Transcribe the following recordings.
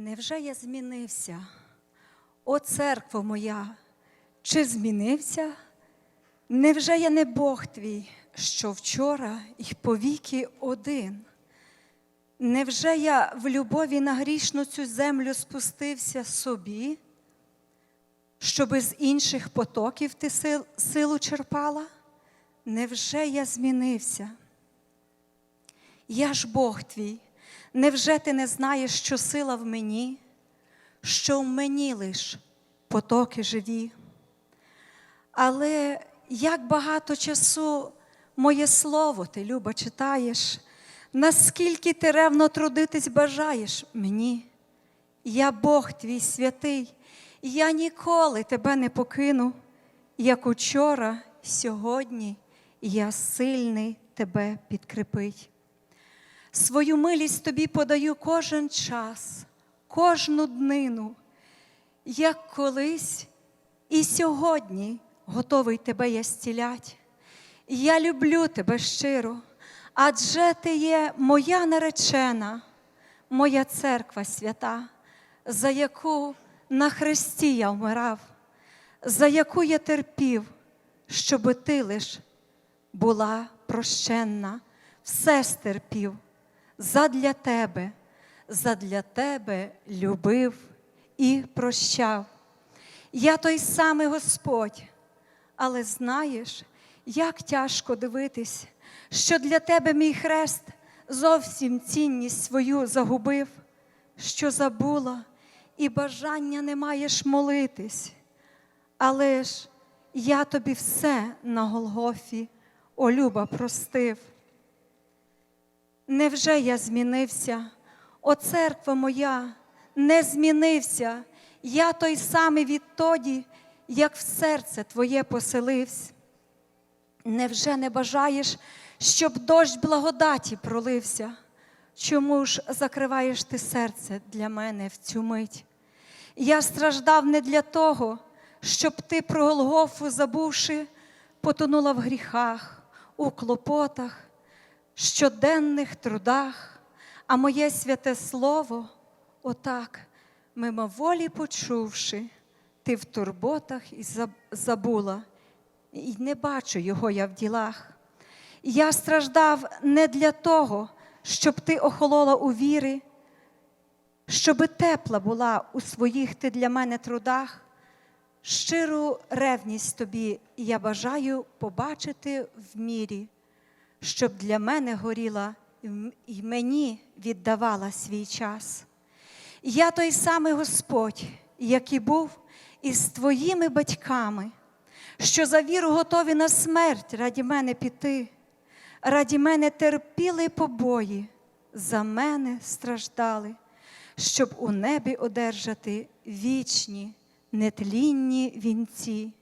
Невже я змінився? О, церкво моя, чи змінився? Невже я не Бог твій, що вчора і повіки один? Невже я в любові на грішну цю землю спустився собі, щоби з інших потоків ти сил, силу черпала? Невже я змінився? Я ж Бог твій, невже ти не знаєш, що сила в мені, що в мені лиш потоки живі? Але як багато часу моє слово ти, Люба, читаєш, наскільки ти ревно трудитись бажаєш мені? Я Бог твій святий, я ніколи тебе не покину, як учора, сьогодні я сильний тебе підкріпить. Свою милість тобі подаю кожен час, кожну днину, як колись і сьогодні готовий тебе я стілять. Я люблю тебе щиро, адже ти є моя наречена, моя церква свята, за яку на хресті я вмирав, за яку я терпів, щоби ти лиш була прощенна, все стерпів задля тебе, задля тебе любив і прощав. Я той самий Господь, але знаєш, як тяжко дивитись, що для тебе мій хрест зовсім цінність свою загубив, що забула і бажання не маєш молитись. Але ж я тобі все на Голгофі, о люба, простив. Невже я змінився? О, церква моя, не змінився. Я той самий відтоді, як в серце твоє поселився. Невже не бажаєш, щоб дощ благодаті пролився? Чому ж закриваєш ти серце для мене в цю мить? Я страждав не для того, щоб ти про Голгофу забувши, потонула в гріхах, у клопотах щоденних трудах, а моє святе слово, отак, мимоволі почувши, ти в турботах і забула, і не бачу його я в ділах. Я страждав не для того, щоб ти охолола у віри, щоби тепла була у своїх ти для мене трудах. Щиру ревність тобі я бажаю побачити в мірі щоб для мене горіла і мені віддавала свій час. Я той самий Господь, який був із твоїми батьками, що за віру готові на смерть раді мене піти, раді мене терпіли побої, за мене страждали, щоб у небі одержати вічні, нетлінні вінці.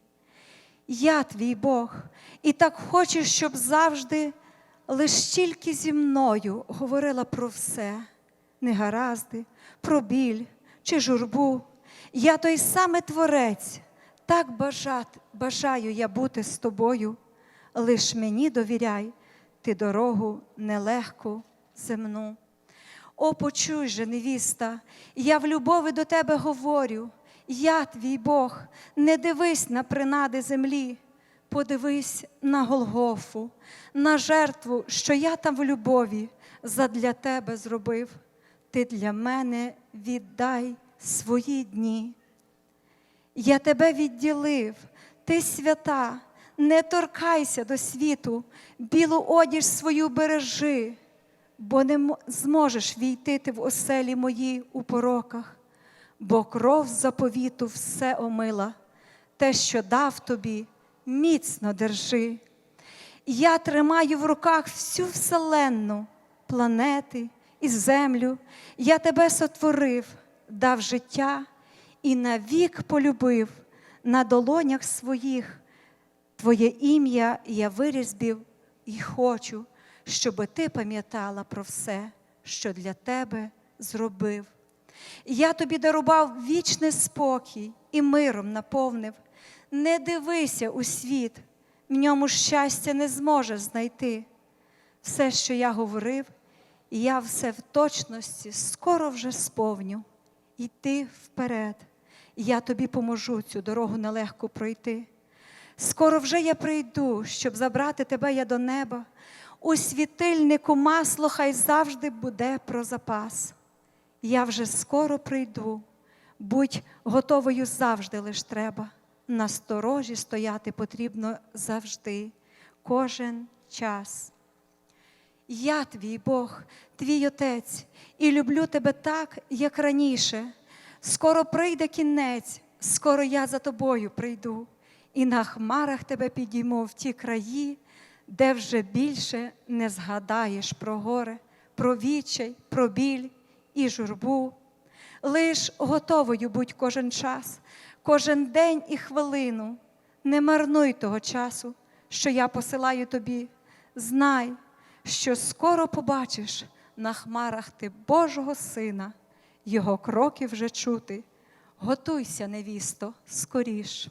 Я твій Бог, і так хочу, щоб завжди лиш тільки зі мною говорила про все, негаразди, про біль чи журбу. Я той самий творець, так бажати, бажаю я бути з тобою, лиш мені довіряй, ти дорогу нелегку земну. О, почуй же, невіста, я в любові до тебе говорю, я твій Бог, не дивись на принади землі подивись на Голгофу, на жертву, що я там в любові задля тебе зробив. Ти для мене віддай свої дні. Я тебе відділив, ти свята, не торкайся до світу, білу одіж свою бережи, бо не зможеш війти ти в оселі мої у пороках, бо кров заповіту все омила, те, що дав тобі міцно держи. Я тримаю в руках всю вселенну, планети і землю. Я тебе сотворив, дав життя і навік полюбив на долонях своїх. Твоє ім'я я вирізбів і хочу, щоби ти пам'ятала про все, що для тебе зробив. Я тобі дарував вічний спокій і миром наповнив не дивися у світ, в ньому щастя не зможеш знайти. Все, що я говорив, я все в точності скоро вже сповню, йди вперед. Я тобі поможу цю дорогу нелегко пройти. Скоро вже я прийду, щоб забрати тебе я до неба. У світильнику масло хай завжди буде про запас. Я вже скоро прийду, будь готовою завжди лиш треба. На сторожі стояти потрібно завжди, кожен час. Я твій Бог, твій Отець, і люблю тебе так, як раніше. Скоро прийде кінець, скоро я за тобою прийду, і на хмарах тебе підійму в ті краї, де вже більше не згадаєш про горе, про відчай, про біль і журбу. Лиш готовою будь кожен час, кожен день і хвилину. Не марнуй того часу, що я посилаю тобі. Знай, що скоро побачиш на хмарах ти Божого Сина, Його кроки вже чути. Готуйся, невісто, скоріш.